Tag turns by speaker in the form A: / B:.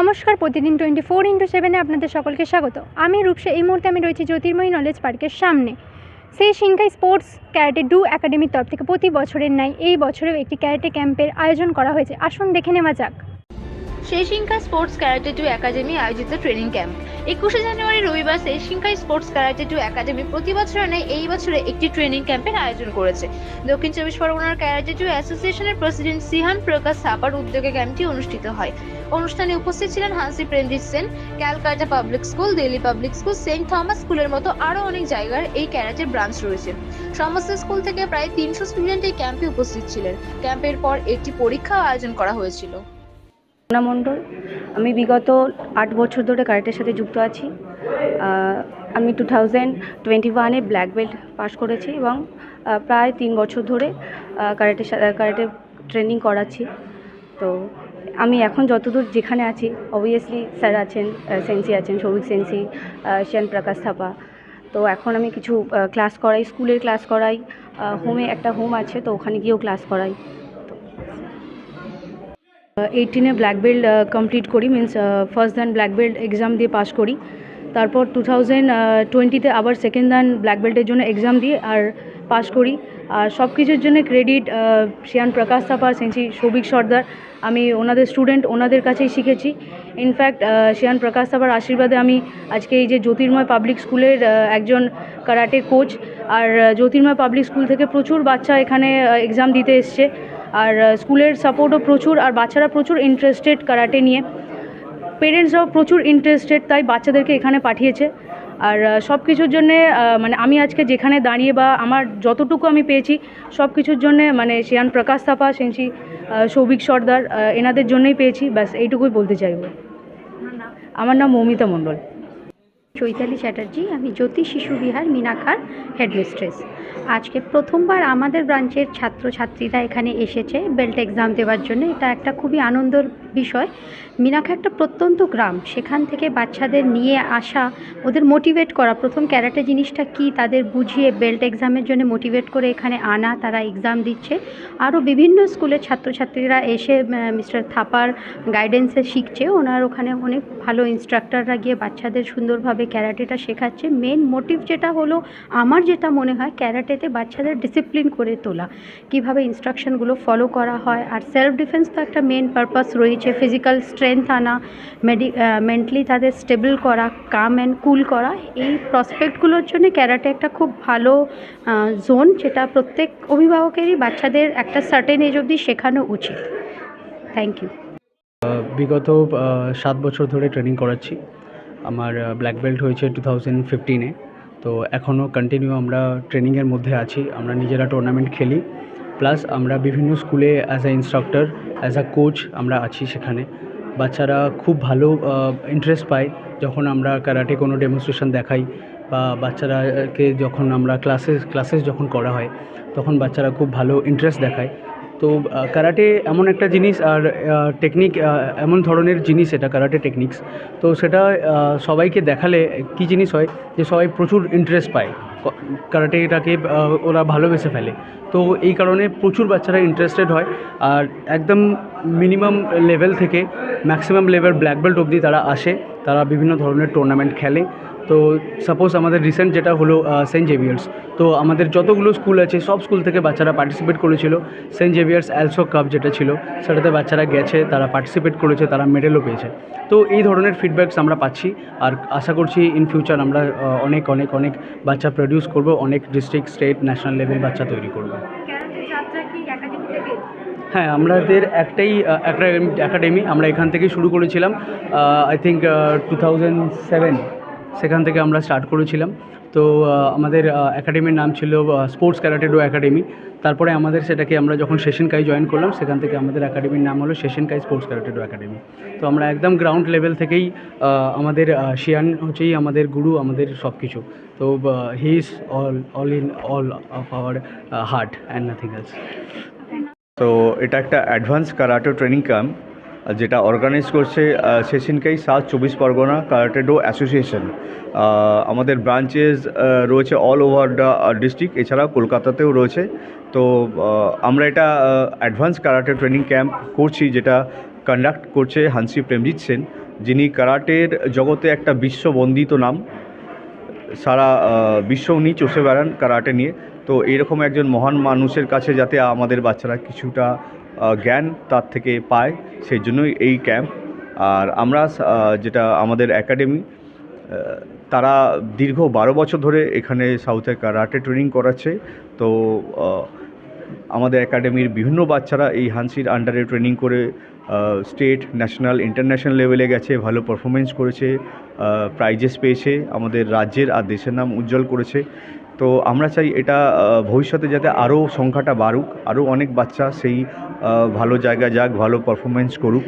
A: নমস্কার, প্রতিদিন twenty four into সেভেনে আপনাদের সকলকে স্বাগত। আমি রূপসা, এই মুহূর্তে আমি রয়েছি জ্যোতির্ময়ী নলেজ পার্কের সামনে। সেই সিংহাই স্পোর্টস ক্যারাটে ডু একাডেমির তরফ থেকে প্রতি বছরের ন্যায় এই বছরেও একটি ক্যারাটে ক্যাম্পের আয়োজন করা হয়েছে। আসুন দেখে নেওয়া যাক।
B: শেষিঙ্কা স্পোর্টস ক্যারাটে টু একাডেমি আয়োজিত ট্রেনিং ক্যাম্প। একুশে জানুয়ারি রবিবার শেষিঙ্কা স্পোর্টস ক্যারাটে টু একাডেমি প্রতি বছর নেয় এই বছরে একটি ট্রেনিং ক্যাম্পের আয়োজন করেছে। দক্ষিণ চব্বিশ পরগনার ক্যারাটে টু অ্যাসোসিয়েশনের প্রেসিডেন্ট সিহান প্রকাশ সাপার উদ্যোগে ক্যাম্পটি অনুষ্ঠিত হয়। অনুষ্ঠানে উপস্থিত ছিলেন hanshi Premjit Sen, Calcutta public school, Delhi public school, saint Thomas স্কুলের মতো আরও অনেক জায়গার এই ক্যারাটের ব্রাঞ্চ রয়েছে। সমস্ত স্কুল থেকে প্রায় তিনশো স্টুডেন্ট এই ক্যাম্পে উপস্থিত ছিলেন। ক্যাম্পের পর একটি পরীক্ষাও আয়োজন করা হয়েছিল।
C: রুনা মণ্ডল আমি বিগত আট বছর ধরে কারাটের সাথে যুক্ত আছি। আমি টু থাউজেন্ড টোয়েন্টি ওয়ানে ব্ল্যাক বেল্ট পাশ করেছি এবং প্রায় তিন বছর ধরে কারেটের সাথে কারাটে ট্রেনিং করাচ্ছি। তো আমি এখন যতদূর যেখানে আছি অবভিয়াসলি স্যার আছেন সেন্সি আছেন, সৌভিক সেন্সি শ্যান প্রকাশ থাপা। তো এখন আমি কিছু ক্লাস করাই, স্কুলের ক্লাস করাই হোমে একটা হোম আছে, তো ওখানে গিয়েও ক্লাস করাই। এইটিনে ব্ল্যাক বেল্ট কমপ্লিট করি means first dan black belt exam দিয়ে পাশ করি। তারপর টু থাউজেন্ড টোয়েন্টিতে আবার সেকেন্ড দান ব্ল্যাক বেল্টের জন্য এক্সাম দিয়ে আর পাস করি। আর সব কিছুর জন্য credit shihan Prakash Thapa sensei Souvik Sardar আমি ওনাদের স্টুডেন্ট ওনাদের কাছেই শিখেছি। ইনফ্যাক্ট শিয়ান প্রকাশ থাপার আশীর্বাদে আমি আজকে এই যে জ্যোতির্ময় পাবলিক স্কুলের একজন কারাটে কোচ আর জ্যোতির্ময় পাবলিক স্কুল থেকে প্রচুর বাচ্চা এখানে এক্সাম দিতে এসছে। আর স্কুলের সাপোর্টও প্রচুর আর বাচ্চারা প্রচুর ইন্টারেস্টেড কারাটে নিয়ে। পেরেন্টসরাও প্রচুর ইন্টারেস্টেড তাই বাচ্চাদেরকে এখানে পাঠিয়েছে। আর সব কিছুর জন্যে মানে আমি আজকে যেখানে দাঁড়িয়ে বা আমার যতটুকু আমি পেয়েছি সব কিছুর জন্যে মানে শিয়ান প্রকাশ থাপা সেনসি সৌভিক সর্দার এনাদের জন্যই পেয়েছি। ব্যাস এইটুকুই বলতে চাইব। আমার নাম মৌমিতা মণ্ডল।
A: চৈতালি চ্যাটার্জি, আমি জ্যোতি শিশু বিহার মিনাখার হেডমিস্ট্রেস। আজকে প্রথমবার আমাদের ব্রাঞ্চের ছাত্রছাত্রীরা এখানে এসেছে বেল্ট এক্সাম দেওয়ার জন্য। এটা একটা খুবই আনন্দের বিষয়। মিনাখা একটা প্রত্যন্ত গ্রাম। সেখান থেকে বাচ্চাদের নিয়ে আসা, ওদের মোটিভেট করা, প্রথম ক্যারাটে জিনিসটা কি তাদের বুঝিয়ে বেল্ট এক্সামের জন্য মোটিভেট করে এখানে আনা, তারা এক্সাম দিচ্ছে। আরও বিভিন্ন স্কুলের ছাত্রছাত্রীরা এসে মিস্টার থাপার গাইডেন্সে শিখছে। ওনার ওখানে অনেক ভালো ইনস্ট্রাক্টররা গিয়ে বাচ্চাদের সুন্দরভাবে ক্যারাটেটা শেখাচ্ছে। মেন মোটিভ যেটা হলো, আমার যেটা মনে হয়, ক্যারাটেতে বাচ্চাদের ডিসিপ্লিন করে তোলা। কীভাবে ইনস্ট্রাকশনগুলো ফলো করা হয়, আর সেলফ ডিফেন্স তো একটা মেন পারপাস রয়েছে। ফিজিক্যাল স্ট্রেংথ আনা মেডি মেন্টালি তাদের স্টেবল করা কাম অ্যান্ড কুল করা। এই প্রসপেক্টগুলোর জন্য ক্যারাটে একটা খুব ভালো জোন যেটা প্রত্যেক অভিভাবকেরই বাচ্চাদের একটা সার্টেন এজ অবধি শেখানো উচিত। থ্যাংক ইউ
D: বিগত সাত বছর ধরে ট্রেনিং করাচ্ছি। আমার ব্ল্যাক বেল্ট হয়েছে টু থাউজেন্ড ফিফটিনে তো এখনও কন্টিনিউ আমরা ট্রেনিংয়ের মধ্যে আছি, আমরা নিজেরা টুর্নামেন্ট খেলি। প্লাস আমরা বিভিন্ন স্কুলে as a instructor as a coach আমরা আছি সেখানে। বাচ্চারা খুব ভালো ইন্টারেস্ট পায় যখন আমরা কারাটে কোনো ডেমনস্ট্রেশন দেখাই বা বাচ্চারাকে যখন আমরা ক্লাসেস ক্লাসেস যখন করা হয়, তখন বাচ্চারা খুব ভালো ইন্টারেস্ট দেখায়। তো কারাটে এমন একটা জিনিস আর টেকনিক এমন ধরনের জিনিস এটা, কারাটে টেকনিক্স তো সেটা সবাইকে দেখালে কি জিনিস হয় যে সবাই প্রচুর ইন্টারেস্ট পায়। ক- কারাটেটাকে ওরা ভালোবেসে ফেলে। তো এই কারণে প্রচুর বাচ্চারা ইন্টারেস্টেড হয়। আর একদম মিনিমাম লেভেল থেকে ম্যাক্সিমাম লেভেল ব্ল্যাক বেল্ট অবধি তারা আসে। তারা বিভিন্ন ধরনের টুর্নামেন্ট খেলে। তো সাপোজ আমাদের রিসেন্ট যেটা হলো সেন্ট জেভিয়ার্স তো আমাদের যতগুলো স্কুল আছে, সব স্কুল থেকে বাচ্চারা পার্টিসিপেট করেছিল। সেন্ট জেভিয়ার্স অ্যালসো কাপ যেটা ছিল, সেটাতে বাচ্চারা গেছে, তারা পার্টিসিপেট করেছে, তারা মেডেলও পেয়েছে। তো এই ধরনের ফিডব্যাকস আমরা পাচ্ছি আর আশা করছি ইন ফিউচার আমরা অনেক অনেক অনেক বাচ্চা প্রডিউস করব, অনেক ডিস্ট্রিক্ট স্টেট ন্যাশনাল লেভেল বাচ্চা তৈরি করব। হ্যাঁ আমাদের একটাই একাডেমি আমরা এখান থেকেই শুরু করেছিলাম I think two thousand seven সেখান থেকে আমরা স্টার্ট করেছিলাম। তো আমাদের একাডেমির নাম ছিল স্পোর্টস ক্যারাটেডো একাডেমি তারপরে আমাদের সেটাকে আমরা যখন সেশন কাই জয়েন করলাম, সেখান থেকে আমাদের একাডেমির নাম হলো Seishin kai sports karatedo academy তো আমরা একদম গ্রাউন্ড লেভেল থেকেই আমাদের শিয়ান হচ্ছেই আমাদের গুরু, আমাদের সব কিছু তো he is all all in all of our heart and nothing else
E: তো এটা একটা অ্যাডভান্স কারাটো ট্রেনিং ক্যাম্প যেটা অর্গানাইজ করছে সেশনকাই সাউথ চব্বিশ পরগনা কারাটেডো অ্যাসোসিয়েশন। আমাদের ব্রাঞ্চেস রয়েছে অল ওভার দ্য ডিস্ট্রিক্ট এছাড়াও কলকাতাতেও রয়েছে। তো আমরা এটা অ্যাডভান্স কারাটে ট্রেনিং ক্যাম্প করছি, যেটা কন্ডাক্ট করছে হানসি প্রেমজিৎ সেন যিনি কারাটের জগতে একটা বিশ্ববন্দিত নাম। সারা বিশ্ব উনি চষে বেড়ান কারাটে নিয়ে। তো এইরকম একজন মহান মানুষের কাছে যাতে আমাদের বাচ্চারা কিছুটা জ্ঞান তার থেকে পায়, সেই জন্যই এই ক্যাম্প আর আমরা যেটা আমাদের একাডেমি তারা দীর্ঘ বারো বছর ধরে এখানে সাউথে কারাটে ট্রেনিং করাচ্ছে। তো আমাদের একাডেমির বিভিন্ন বাচ্চারা এই হানসির আন্ডারে ট্রেনিং করে স্টেট ন্যাশনাল ইন্টারন্যাশনাল লেভেলে গেছে, ভালো পারফরমেন্স করেছে প্রাইজেস পেয়েছে, আমাদের রাজ্যের আর দেশের নাম উজ্জ্বল করেছে। তো আমরা চাই এটা ভবিষ্যতে যাতে আরও সংখ্যাটা বাড়ুক, আরও অনেক বাচ্চা সেই ভালো জায়গায় যাক ভালো পারফরমেন্স করুক।